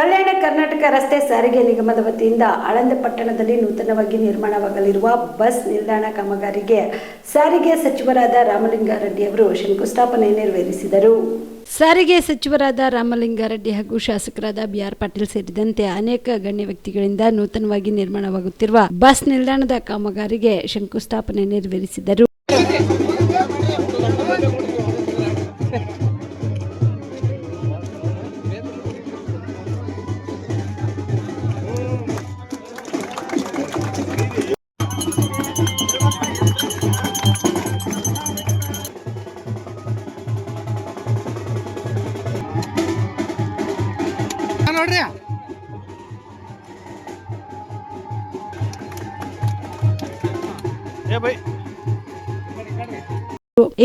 ಕಲ್ಯಾಣ ಕರ್ನಾಟಕ ರಸ್ತೆ ಸಾರಿಗೆ ನಿಗಮದ ವತಿಯಿಂದ ಆಳಂದ ಪಟ್ಟಣದಲ್ಲಿ ನೂತನವಾಗಿ ನಿರ್ಮಾಣವಾಗಲಿರುವ ಬಸ್ ನಿಲ್ದಾಣ ಕಾಮಗಾರಿಗೆ ಸಾರಿಗೆ ಸಚಿವರಾದ ರಾಮಲಿಂಗಾರೆಡ್ಡಿ ಅವರು ಶಂಕುಸ್ಥಾಪನೆ ನೆರವೇರಿಸಿದರು. ಸಾರಿಗೆ ಸಚಿವರಾದ ರಾಮಲಿಂಗಾರೆಡ್ಡಿ ಹಾಗೂ ಶಾಸಕರಾದ ಬಿಆರ್ ಪಾಟೀಲ್ ಸೇರಿದಂತೆ ಅನೇಕ ಗಣ್ಯ ವ್ಯಕ್ತಿಗಳಿಂದ ನೂತನವಾಗಿ ನಿರ್ಮಾಣವಾಗುತ್ತಿರುವ ಬಸ್ ನಿಲ್ದಾಣದ ಕಾಮಗಾರಿಗೆ ಶಂಕುಸ್ಥಾಪನೆ ನೆರವೇರಿಸಿದರು.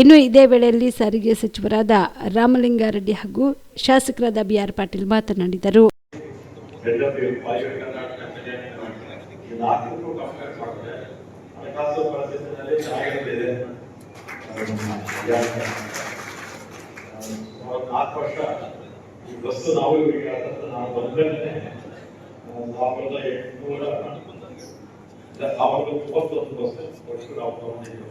ಇನ್ನು ಇದೇ ವೇಳೆಯಲ್ಲಿ ಸಾರಿಗೆ ಸಚಿವರಾದ ರಾಮಲಿಂಗಾರೆಡ್ಡಿ ಹಾಗೂ ಶಾಸಕರಾದ ಬಿಆರ್ ಪಾಟೀಲ್ ಮಾತನಾಡಿದರು. ಸಾವಿರದ ಎಂಟುನೂರ ಸಾವಿರದ ಮೂವತ್ತೊಂದು ಬಸ್ ಒಟ್ಟು ನಾವು ತಗೊಂಡಿದ್ದು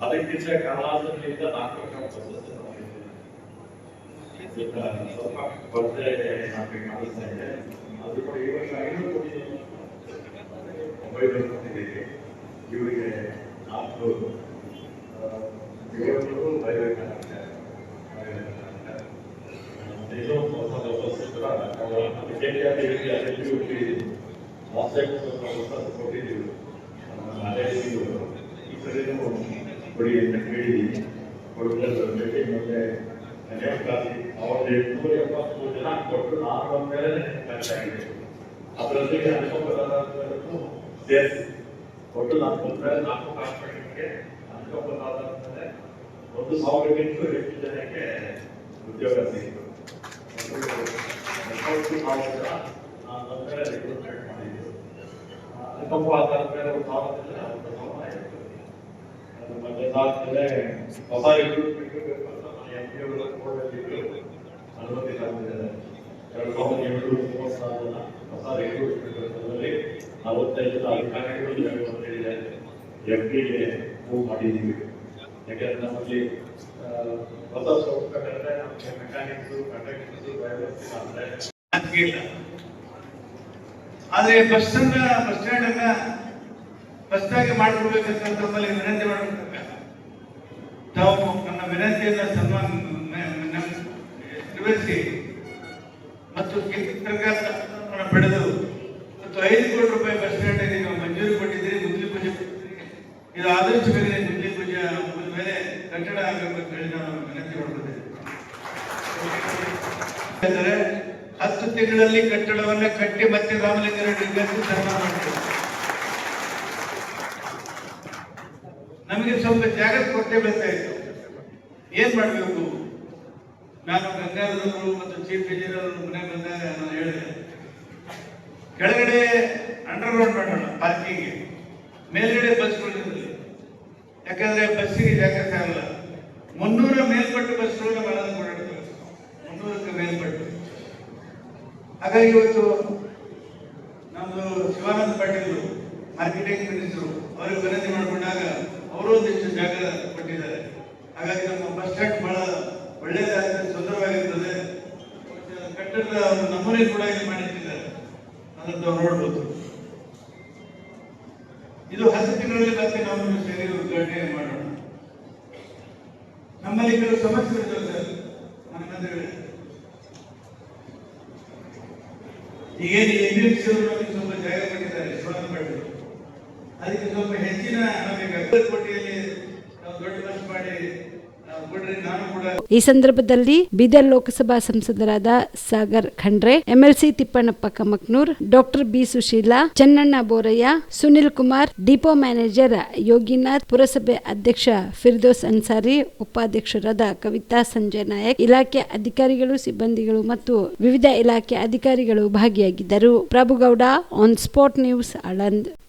ಅದಕ್ಕಿಂತ ಕಾರಣಾಂತರದಿಂದ ನಾಲ್ಕು ವರ್ಷ ಬಸ್ ಈಗ ಸ್ವಲ್ಪ ಕೊರತೆ ನಮಗೆ ಕಾಣಿಸ್ತಾ ಇದೆ ಅದು ಕೂಡ ಈ ವರ್ಷ ಐನೂರು ಕೋಟಿ ಒಂಬೈನೂರು ಕೊಟ್ಟಿದ್ದೀವಿ ಇವರಿಗೆ ನಾಲ್ಕು ಆ, ಏಳ್ನೂರು ಬರಬೇಕಾಗುತ್ತೆ ಮತ್ತೆ ಇನ್ನೊಂದು ಹೊಸ ಬಸ್ ಕೂಡ ನಾವು ಅದಕ್ಕೆ ಇವರಿಗೆ ಅದಕ್ಕೆ ಇವರಿಗೆ ಲಾಸ್ಟ್ ಟೈಮ್ ಹೊಸ ಕೊಟ್ಟಿದ್ದೀವಿ ಆ, ಅದೇ ಇದು ಈ ಕಡೆನೂ ಕೊಡಿ ಅಂತ ಕೇಳಿದ್ದೀವಿ ಕೊಡಬೇಕು ಭೇಟಿ ಮತ್ತೆ ನೇಮಕಾತಿ ಅವ್ರಿಗೆ ಎಂಟುನೂರ ಎಪ್ಪತ್ಮೂರು ಜನ ಕೊಟ್ಟು ನಾನು ಬಂದ ಮೇಲೆ ಖರ್ಚಾಗಿದೆ ಅದರೊಂದಿಗೆ ಅನುಕಂಪದಾರರನ್ನು ಸೇರಿಸಿ ಒಟ್ಟು ನಾನು ಬಂದ ಮೇಲೆ ನಾಲ್ಕು ಕಾರ್ಪೊರೇಷನ್ಗೆ ಅನುಕಂಪದಾರರ ಒಂದು ಸಾವಿರಕ್ಕಿಂತ ಹೆಚ್ಚು ಜನಕ್ಕೆ ಉದ್ಯೋಗ ಸಿಕ್ತು ಒಂದು ಸಾವಿರ ಜನ ನಾನು ಬಂದ ಮೇಲೆ ರಿಕ್ರೂಟ್ಮೆಂಟ್ ಮಾಡಿದ್ದು ಅನುಕಂಪ ಆಧಾರದ ಮೇಲೆ ಒಂದು ಸಾವಿರ ಜನ ಮತ್ತೆ ಅದಾದ್ಮೇಲೆ ಹೊಸ ರಿಕ್ರೂಟ್ಮೆಂಟ್ ಎಂ ಪಿ ಅವರ ಕೋರ್ಟಲ್ಲಿ ಅನುಮತಿ ತಗೊಂಡಿದ್ದಾರೆ ಎರಡು ಸಾವಿರದ ಏಳ್ನೂರ ಮೂವತ್ತಾರು ಜನ ಹೊಸ ರಿಕ್ರೂಟ್ಮೆಂಟ್ ನಲವತ್ತೈದು ಅಧಿಕಾರಿಗಳು ಇದ್ದಾರೆ ಅಂತ ಹೇಳಿದೆ ಎಂ ಪಿಗೆ ಮೂವ್ ಮಾಡಿದ್ದೀವಿ ಯಾಕಂದ್ರೆ ನಮ್ಮಲ್ಲಿ ಹೊಸ ಸೌಕರ್ಯ ನಮಗೆ ಮೆಕ್ಯಾನಿಕ್ಸು ಕಂಡಕ್ಟರ್ಸು ಡ್ರೈವರ್ಸ್ ಆದ್ರೆ ಬಸ್ ಸ್ಟ್ಯಾಂಡ್ ಬಸ್ ಸ್ಟ್ಯಾಂಡ್ ಅನ್ನ ಹೊಸದಾಗಿ ಮಾಡಿಕೊಡ್ಬೇಕಂತ ತಮ್ಮಲ್ಲಿ ವಿನಂತಿ ಮಾಡಬೇಕು ತಾವು ನನ್ನ ವಿನಂತಿಯನ್ನ ಸನ್ಮಾನ ನೆರವೇರಿಸಿ ಮತ್ತು ಸರ್ಕಾರ ಪಡೆದು ಮತ್ತು ಐದು ಕೋಟಿ ರೂಪಾಯಿ ಬಸ್ ಸ್ಟ್ಯಾಂಡ್ ನೀವು ಮಂಜೂರು ಕೊಟ್ಟಿದ್ದೀರಿ ಮುಂದಿನ ಪೂಜೆ. ಇದು ಆದಷ್ಟು ಬೇಗನೆ ಮುಂದಿನ ಪೂಜೆ ಮೇಲೆ ಕಟ್ಟಡ ಆಗಬೇಕು ಹೇಳಿ ನಾನು ವಿನಂತಿ ಅಂದರೆ ಹತ್ತು ತಿಂಗಳಲ್ಲಿ ಕಟ್ಟಡವನ್ನ ಕಟ್ಟಿ ಮತ್ತೆ ರಾಮಲಿಂಗಾರೆಡ್ಡಿ ಸನ್ಮಾನ ಮಾಡ್ತಾರೆ ನಮಗೆ ಸ್ವಲ್ಪ ಜಾಗ ಕೊಟ್ಟೆ ಬೇಕಾಯಿತು ಏನ್ ಮಾಡ್ಬೇಕು? ನಾನು ಗಂಗಾಧರವರು ಮತ್ತು ಚೀಫ್ ಇಂಜಿನಿಯರ್ ಮನೆ ಬಂದಾಗ ನಾನು ಹೇಳಿದೆ, ಕೆಳಗಡೆ ಅಂಡರ್ ಗ್ರೌಂಡ್ ಮಾಡೋಣ ಪಾರ್ಕಿಂಗ್ ಮೇಲ್ಗಡೆ ಬಸ್ಗಳು ಇರಲಿ. ಯಾಕಂದ್ರೆ ಬಸ್ಸಿಗೆ ಜಾಗ ಆಗಲ್ಲ. ಮುನ್ನೂರ ಮೇಲ್ಪಟ್ಟು ಬಸ್ಗಳನ್ನ ಓಡಾಡ್ತವೆ ಮುನ್ನೂರಕ್ಕೆ ಮೇಲ್ಪಟ್ಟು. ಹಾಗಾಗಿ ಇವತ್ತು ನಮ್ದು ಶಿವಾನಂದ ಪಾಟೀಲ್ ಮಾರ್ಕೆಟಿಂಗ್ ಮಿನಿಸ್ಟರು ಅವರಿಗೆ ವಿನಂತಿ ಮಾಡಿಕೊಂಡಾಗ ಅವರು ಒಂದಿಷ್ಟು ಜಾಗ ಕೊಟ್ಟಿದ್ದಾರೆ ಹಾಗಾಗಿ ನಮ್ಮ ಬಸ್ ಸ್ಟ್ಯಾಂಡ್ ಬಹಳ ಒಳ್ಳೆಯದಾಗಿದೆ ಸುಂದರವಾಗಿರ್ತದೆ. ಕಟ್ಟಡದ ನಮೂನೆ ಕೂಡ ಇಲ್ಲಿ ಮಾಡಿಟ್ಟಿದ್ದಾರೆ. ಅದನ್ನು ನೋಡ್ಬೋದು. ಇದು ಹತ್ತು ತಿಂಗಳಲ್ಲಿ ಮತ್ತೆ ನಾವು ಸೇರಿ ಉದ್ಘಾಟನೆ ಮಾಡೋಣ. ನಮ್ಮಲ್ಲಿ ಕೆಲವು ಸಮಸ್ಯೆಗಳಿದ್ದಾವೆ ಸರ್ ಮಂತ್ರಿಗಳೇ ಈಗೇನು ಎಂ ಎಂ ಸಿ ಅವರು ಸ್ವಲ್ಪ ಜಾಗ ಕೊಟ್ಟಿದ್ದಾರೆ ಶಿವನ ಪಡೆದು ಅದಕ್ಕೆ ಸ್ವಲ್ಪ ಹೆಚ್ಚಿನ ನಮಗೆ ಕೋಟಿಯಲ್ಲಿ ನಾವು ದೊಡ್ಡ ಖರ್ಚು ಮಾಡಿ ಈ ಸಂದರ್ಭದಲ್ಲಿ ಬೀದರ್ ಲೋಕಸಭಾ ಸಂಸದರಾದ Sagar Khandre, MLC Tippannappa Kamaknoor, doctor B Sushila, Chennanna Boraiah, Sunil Kumar, depot manager Yoginath, ಪುರಸಭೆ ಅಧ್ಯಕ್ಷ ಫಿರ್ದೋಸ್ ಅನ್ಸಾರಿ, ಉಪಾಧ್ಯಕ್ಷರಾದ ಕವಿತಾ ಸಂಜಯ್ ನಾಯಕ್, ಇಲಾಖೆ ಅಧಿಕಾರಿಗಳು, ಸಿಬ್ಬಂದಿಗಳು ಮತ್ತು ವಿವಿಧ ಇಲಾಖೆ ಅಧಿಕಾರಿಗಳು ಭಾಗಿಯಾಗಿದ್ದರು. Prabhugouda on spot news Aland